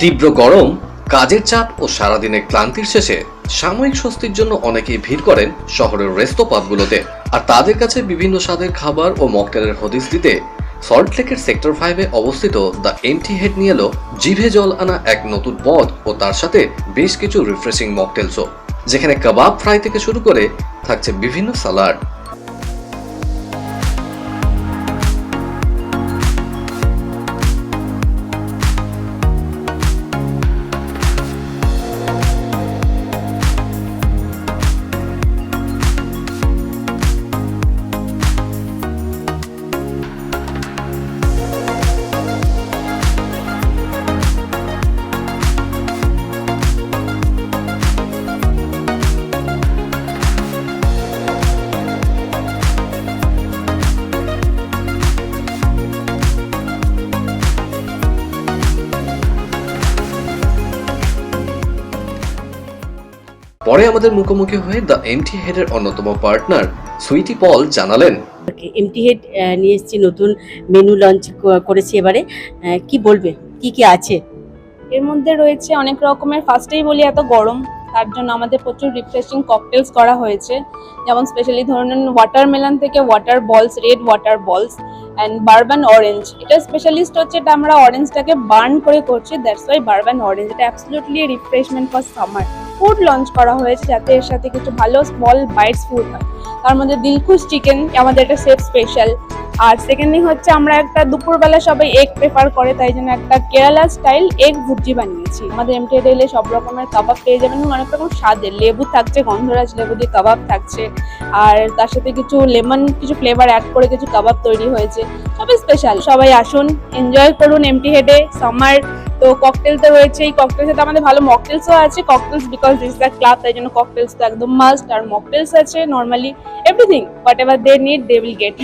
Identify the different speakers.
Speaker 1: তীব্র গরম, কাজের চাপ ও সারাদিনের ক্লান্তির শেষে সাময়িক স্বস্তির জন্য অনেকেই ভিড় করেন শহরের রেস্তোপাতগুলোতে আর তাদের কাছে বিভিন্ন স্বাদের খাবার ও মকটেলের হদিস দিতে সল্টলেকের সেক্টর ফাইভে অবস্থিত দ্য এমটি হেড নিয়ে এলো জিভে জল আনা এক নতুন পদ ও তার সাথে বেশ কিছু রিফ্রেশিং মকটেলসও যেখানে কাবাব ফ্রাই থেকে শুরু করে থাকছে বিভিন্ন সালাড। পরে আমাদের মুখোমুখি হয়ে দ্য এমটি হেডের অন্যতম পার্টনার সুইটি পল জানালেন।
Speaker 2: এমটি হেড নিয়ে এসেছি নতুন মেনু লঞ্চ করেছি এবারে। কি বলবে? কি কি আছে?
Speaker 3: এর মধ্যে রয়েছে অনেক রকমের। ফার্স্টেই বলি এত গরম তার জন্য আমাদের প্রচুর রিফ্রেশিং ককটেলস করা হয়েছে। যেমন স্পেশালি ধরুন ওয়াটারমেলন থেকে water balls red water balls and burnt orange এটা স্পেশালিস্ট হচ্ছে এটা আমরা অরেঞ্জটাকে বার্ন করে করছি দ্যাটস ওয়াই বারবান অরেঞ্জ এটা absolutely refreshment for summer food launch করা হয়েছে যাতে এর সাথে কিছু ভালো স্মল বাইটস ফুড হয়। তার মধ্যে দিলখুশ চিকেন আমাদের একটা সেফ স্পেশাল আর সেকেন্ডলি হচ্ছে আমরা একটা দুপুরবেলা সবাই এগ প্রেফার করে, তাই জন্য একটা কেরালা স্টাইল এগ ভুর্জি বানিয়েছি। আমাদের এমটি এলে সব রকমের কাবাব পেয়ে যাবেন, অনেক রকম স্বাদের। লেবু থাকছে, গন্ধরাজ লেবু দিয়ে কাবাব থাকছে। আর তার সাথে কিছু লেমন, কিছু ফ্লেভার অ্যাড করে কিছু কাবাব তৈরি হয়েছে। সবই স্পেশাল সবাই আসুন এনজয় করুন এমটি হেডে সামার তো ককটেল তো রয়েছে এই ককটেল সাথে আমাদের ভালো মকটেলসও আছে। Cocktails because this the club তাই জন্য ককটেলস তো একদম মাস্ট আর মকটেলস আছে normally everything whatever they need they will get